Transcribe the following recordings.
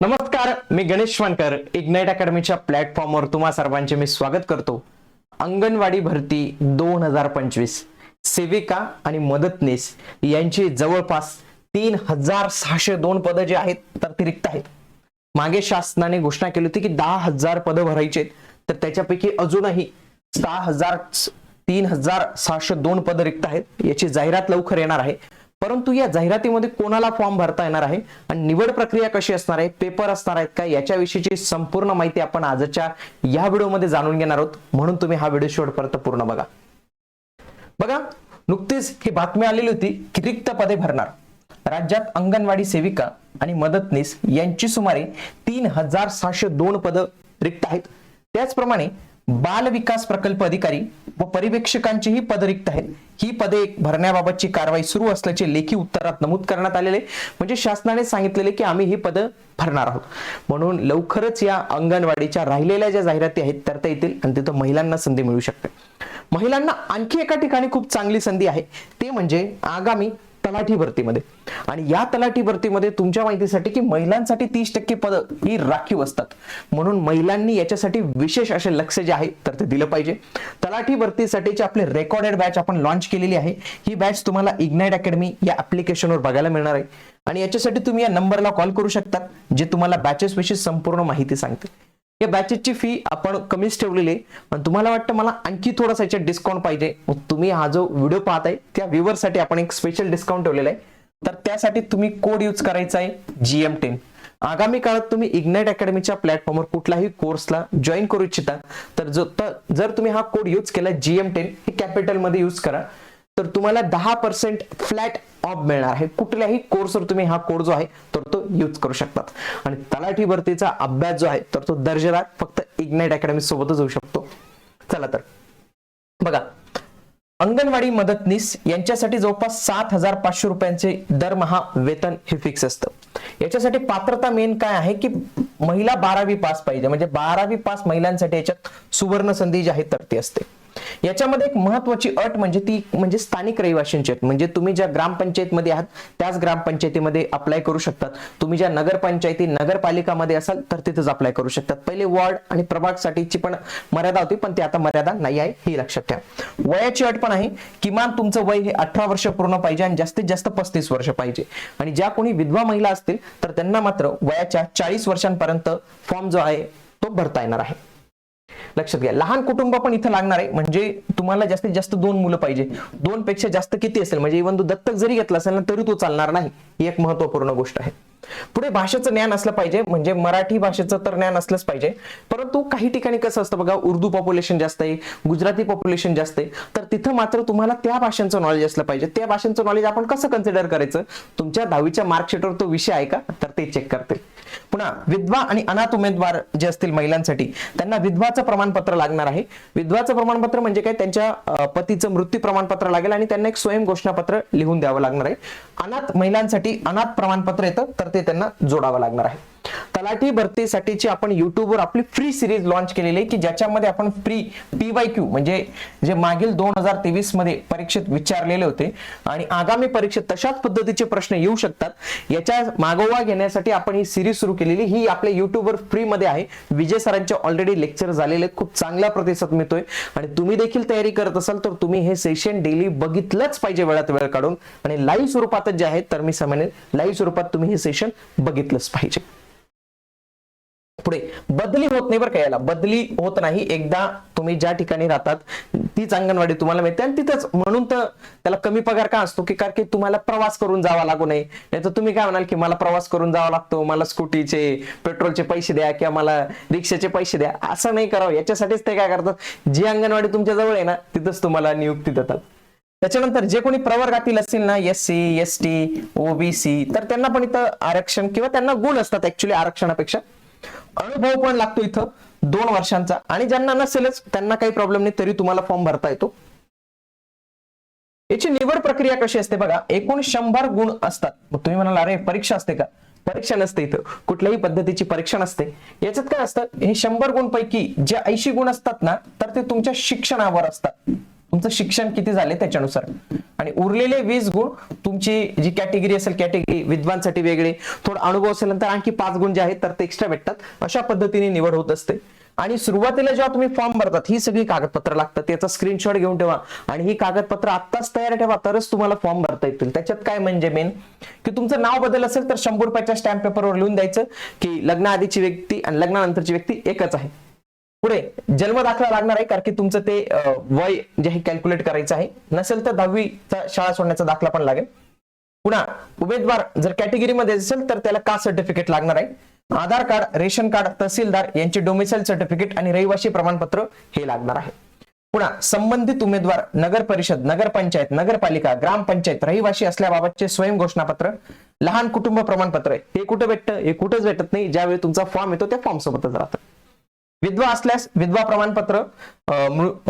नमस्कार मी गणेश वानकर इग्नाइट अकॅडमीच्या प्लॅटफॉर्मवर तुम्हा सर्वांचे मी स्वागत करतो. अंगणवाडी भरती दोन हजार पंचवीस सेविका आणि मदतनीस यांची जवळपास तीन हजार सहाशे दोन पदं जे आहेत तर ती रिक्त आहेत. मागे शासनाने घोषणा केली होती की दहा हजार पदं भरायची आहेत तर त्याच्यापैकी अजूनही सहा हजार तीन हजार सहाशे दोन पदं रिक्त आहेत याची जाहिरात लवकर येणार आहे. परंतु या जाहिरातीमध्ये कोणाला फॉर्म भरता येणार आहे आणि निवड प्रक्रिया कशी असणार आहे पेपर असणार आहेत का याच्याविषयीची संपूर्ण माहिती आपण आजच्या या व्हिडिओमध्ये जाणून घेणार आहोत. म्हणून तुम्ही हा व्हिडिओ शेवटपर्यंत पूर्ण बघा. बघा नुकतीच ही बातमी आलेली होती की रिक्त पदे भरणार. राज्यात अंगणवाडी सेविका आणि मदतनीस यांची सुमारे तीन हजार सहाशे दोन पदं रिक्त आहेत. त्याचप्रमाणे बाल विकास प्रकल्प अधिकारी व परिवेक्षकांचीही पद रिक्त आहेत. ही पदे भरण्याबाबतची कारवाई सुरू असल्याचे लेखी उत्तरात नमूद करण्यात आलेले म्हणजे शासनाने सांगितलेले की आम्ही ही पद भरणार आहोत. म्हणून लवकरच या अंगणवाडीच्या राहिलेल्या ज्या जाहिराती आहेत तर त्या येतील आणि तिथं महिलांना संधी मिळू शकते. महिलांना आणखी एका ठिकाणी खूप चांगली संधी आहे. ते म्हणजे आगामी तलाठी भरतीमध्ये. आणि या तलाठी भरतीमध्ये तुमच्या माहितीसाठी की महिलांसाठी तीस टक्के पद ही राखीव असतात. म्हणून महिलांनी याच्यासाठी विशेष असे लक्ष जे आहे तर ते दिलं पाहिजे. तलाठी भरतीसाठीचे आपले रेकॉर्डेड बॅच आपण लॉन्च केलेली आहे ही बॅच तुम्हाला इग्नाइट अकॅडमी या ऍप्लिकेशनवर बघायला मिळणार आहे. आणि याच्यासाठी तुम्ही या नंबरला कॉल करू शकता जे तुम्हाला बॅचेस विषयी संपूर्ण माहिती सांगते. या बॅचेसची फी आपण कमीच ठेवलेली आहे. पण तुम्हाला वाटतं मला आणखी थोडासा याच्यात डिस्काउंट पाहिजे. मग तुम्ही हा जो व्हिडिओ पाहताय त्या व्ह्युअरसाठी आपण एक स्पेशल डिस्काउंट ठेवलेला आहे. तर त्यासाठी तुम्ही कोड यूज करायचा आहे जी एम टेन आगामी काळात तुम्ही इग्नाइट अकॅडमीच्या प्लॅटफॉर्मवर कुठल्याही कोर्सला जॉईन करू इच्छिता तर जो तर जर तुम्ही हा कोड यूज केला जीएम टेन हे कॅपिटलमध्ये यूज करा. तर तुम्हाला दहा पर्सेंट फ्लॅट ऑफ मिळणार आहे. कुठल्याही कोर्सवर तुम्ही हा कोड जो आहे तर तो यूज करू शकतात. आणि तलाठी भरतीचा अभ्यास जो आहे तर तो दर्जेदार फक्त इग्नाइट अकॅडमी सोबतच होऊ शकतो. चला तर. बघा अंगणवाडी मदतनीस यांच्यासाठी जवळपास सात हजार पाचशे रुपयांचे दरमहा वेतन हे फिक्स असतं. याच्यासाठी पात्रता मेन काय आहे की महिला बारावी पास पाहिजे. म्हणजे बारावी पास महिलांसाठी याच्यात सुवर्ण संधी जी आहे तर ती असते. याच्यामध्ये एक महत्वाची अट म्हणजे ती म्हणजे स्थानिक रहिवाशांची अट. म्हणजे तुम्ही ज्या ग्रामपंचायतमध्ये आहात त्याच ग्रामपंचायतीमध्ये अप्लाय करू शकतात. तुम्ही ज्या नगरपंचायती नगरपालिकामध्ये असाल तर तिथेच अप्लाय करू शकतात. पहिले वॉर्ड आणि प्रभागसाठीची पण मर्यादा होती पण ती आता मर्यादा नाही आहे ही लक्षात ठेवा. वयाची अट पण आहे किमान तुमचं वय हे अठरा वर्ष पूर्ण पाहिजे आणि जास्तीत जास्त पस्तीस वर्ष पाहिजे. आणि ज्या कोणी विधवा महिला असतील तर त्यांना मात्र वयाच्या चाळीस वर्षांपर्यंत फॉर्म जो आहे तो भरता येणार आहे. लक्षात घ्या. लहान कुटुंब पण इथं लागणार आहे. म्हणजे तुम्हाला जास्तीत जास्त दोन मुलं पाहिजे. दोन पेक्षा जास्त किती असेल? म्हणजे इव्हन तो दत्तक जरी घेतला असेल ना तरी तो चालणार नाही. ही एक महत्त्वपूर्ण गोष्ट आहे. पुढे भाषेचं ज्ञान असलं पाहिजे म्हणजे मराठी भाषेचं तर ज्ञान असलंच पाहिजे. परंतु काही ठिकाणी कसं असतं बघा उर्दू पॉप्युलेशन जास्त आहे गुजराती पॉप्युलेशन जास्त आहे. तर तिथं मात्र तुम्हाला त्या भाषांचं नॉलेज असलं पाहिजे. त्या भाषांचं नॉलेज आपण कसं कन्सिडर करायचं? तुमच्या दहावीच्या मार्कशीटवर तो विषय आहे का? तर ते चेक करते पुन्हा विधवा आणि अनाथ उमेदवार जे असतील महिलांसाठी त्यांना विधवाचं प्रमाणपत्र लागणार आहे. विधवाचं प्रमाणपत्र म्हणजे काय? त्यांच्या पतीचं मृत्यू प्रमाणपत्र लागेल आणि त्यांना एक स्वयं घोषणापत्र लिहून द्यावं लागणार आहे. अनाथ महिलांसाठी अनाथ प्रमाणपत्र येतं तर ते त्यांना जोडावं लागणार आहे. तलाठी भरतीसाठीची आपण युट्यूबवर आपली फ्री सिरीज लॉन्च केलेली आहे की ज्याच्यामध्ये आपण फ्री पीवाय क्यू म्हणजे जे मागील दोन हजार तेवीसमध्ये परीक्षेत विचारलेले होते आणि आगामी परीक्षेत तशाच पद्धतीचे प्रश्न येऊ शकतात. याच्या मागोवा घेण्यासाठी आपण ही सिरीज सुरू केलेली ही आपल्या युट्यूबवर फ्री मध्ये आहे. विजय सरांचे ऑलरेडी लेक्चर झालेले आहेत. खूप चांगला प्रतिसाद मिळतोय. आणि तुम्ही देखील तयारी करत असाल तर तुम्ही हे सेशन डेली बघितलंच पाहिजे वेळात वेळ काढून. आणि लाईव्ह स्वरूपातच जे आहे तर मी समजेन लाईव्ह स्वरूपात तुम्ही हे सेशन बघितलंच पाहिजे. पुढे. बदली होत नाही बरं का याला. बदली होत नाही. एकदा तुम्ही ज्या ठिकाणी राहतात तीच अंगणवाडी तुम्हाला मिळते आणि तिथंच. म्हणून तर त्याला कमी पगार का असतो की कारण की तुम्हाला प्रवास करून जावा लागू नये. नाही तर तुम्ही काय म्हणाल की मला प्रवास करून जावा लागतो. मला स्कूटीचे पेट्रोलचे पैसे द्या किंवा मला रिक्षाचे पैसे द्या. असं नाही करावं. याच्यासाठीच ते काय करतात? जी अंगणवाडी तुमच्या जवळ आहे ना तिथंच तुम्हाला नियुक्ती देतात. त्याच्यानंतर जे कोणी प्रवर्गातील असतील ना S C S T OBC तर त्यांना पण इथं आरक्षण किंवा त्यांना गुण असतात ऍक्च्युली आरक्षणापेक्षा. अनुभव पण लागतो इथं दोन वर्षांचा. आणि ज्यांना नसेलच त्यांना काही प्रॉब्लेम नाही तरी तुम्हाला फॉर्म भरता येतो. याची निवड प्रक्रिया कशी असते बघा एकूण शंभर गुण असतात. मग तुम्ही म्हणाल अरे परीक्षा असते का? परीक्षा नसते इथं. कुठल्याही पद्धतीची परीक्षा नसते. याच्यात काय असतं हे शंभर गुण पैकी जे ऐंशी गुण असतात ना तर ते तुमच्या शिक्षणावर असतात. तुमचं शिक्षण किती झाले त्याच्यानुसार? आणि उरलेले वीस गुण तुमची जी कॅटेगरी असेल कॅटेगरी विद्वांसाठी वेगळे थोडा अनुभव असेल नंतर आणखी पाच गुण जे आहेत तर ते एक्स्ट्रा भेटतात. अशा पद्धतीने निवड होत असते. आणि सुरुवातीला जेव्हा तुम्ही फॉर्म भरतात ही सगळी कागदपत्र लागतात. त्याचा स्क्रीनशॉट घेऊन ठेवा. आणि ही कागदपत्र आत्ताच तयार ठेवा तरच तुम्हाला फॉर्म भरता येतील. त्याच्यात काय म्हणजे मेन की तुमचं नाव बदल असेल तर शंभर रुपयाच्या स्टॅम्प पेपरवर लिहून द्यायचं की लग्नाआधीची व्यक्ती आणि लग्नानंतरची व्यक्ती एकच आहे. पुढे जन्म दाखला लागणार आहे कारण की तुमचं ते वय जे आहे कॅल्क्युलेट करायचं आहे. नसेल तर दहावीचा शाळा सोडण्याचा दाखला पण लागेल. पुन्हा उमेदवार जर कॅटेगरीमध्ये असेल तर त्याला कास्ट सर्टिफिकेट लागणार आहे? Aadhaar card ration card tehsildar यांचे डोमिसाईल सर्टिफिकेट आणि रहिवासी प्रमाणपत्र हे लागणार आहे. पुन्हा संबंधित उमेदवार नगर परिषद नगरपंचायत नगरपालिका ग्रामपंचायत रहिवासी असल्याबाबतचे स्वयं घोषणापत्र लहान कुटुंब प्रमाणपत्र हे कुठं भेटतं हे कुठंच भेटत नाही. ज्यावेळी तुमचा फॉर्म येतो त्या फॉर्म सोबतच राहतं. विधवा असल्यास विधवा प्रमाणपत्र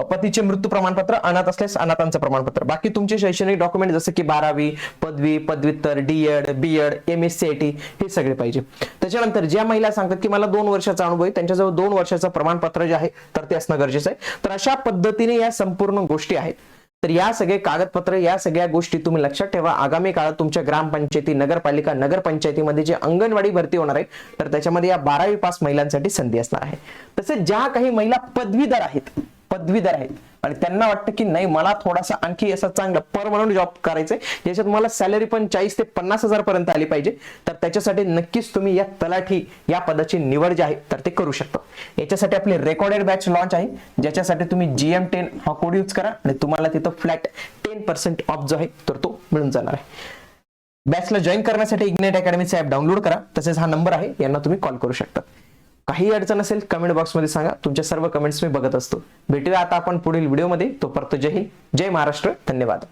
पतीचे मृत्यू प्रमाणपत्र अनाथ असल्यास अनाथांचं प्रमाणपत्र. बाकी तुमचे शैक्षणिक डॉक्युमेंट जसं की बारावी पदवी पदव्युत्तर DEd BEd M S C I T हे सगळे पाहिजे. त्याच्यानंतर ज्या महिला सांगतात की मला दोन वर्षाचा अनुभव आहे त्यांच्याजवळ दोन वर्षाचं प्रमाणपत्र जे आहे तर ते असणं गरजेचं आहे. तर अशा पद्धतीने या संपूर्ण गोष्टी आहेत. तर या सगळे कागदपत्र या सगळ्या गोष्टी तुम्ही लक्षात ठेवा. आगामी काळात तुमच्या ग्रामपंचायती नगरपालिका नगरपंचायतीमध्ये जे अंगणवाडी भरती होणार आहे तर त्याच्यामध्ये या बारावी पास महिलांसाठी संधी असणार आहे. तसेच ज्या काही महिला पदवीधर आहेत पदवीधर आहेत. आणि त्यांना वाटतं की नाही मला थोडासा आणखी असं पर परमनंट जॉब करायचंय. ज्याच्यात मला सॅलरी पण चाळीस ते पन्नास हजार पर्यंत आली पाहिजे. तर त्याच्यासाठी नक्कीच तुम्ही या तलाठी या पदाची निवड जी आहे तर ते करू शकता. याच्यासाठी आपली रेकॉर्डेड बॅच लॉन्च आहे. ज्याच्यासाठी तुम्ही जीएम टेन हा कोड यूज करा आणि तुम्हाला तिथं फ्लॅट टेन पर्सेंट ऑफ जो आहे तर तो मिळून जाणार आहे. बॅचला जॉईन करण्यासाठी इग्नेट अकॅडमीचा ऍप डाउनलोड करा. तसेच हा नंबर आहे यांना तुम्ही कॉल करू शकता. काही अडचण असेल कमेंट बॉक्समध्ये सांगा. तुमच्या सर्व कमेंट्स मी बघत असतो. भेटूया आता आपण पुढील व्हिडिओमध्ये तो जय हिंद. जय महाराष्ट्र. धन्यवाद.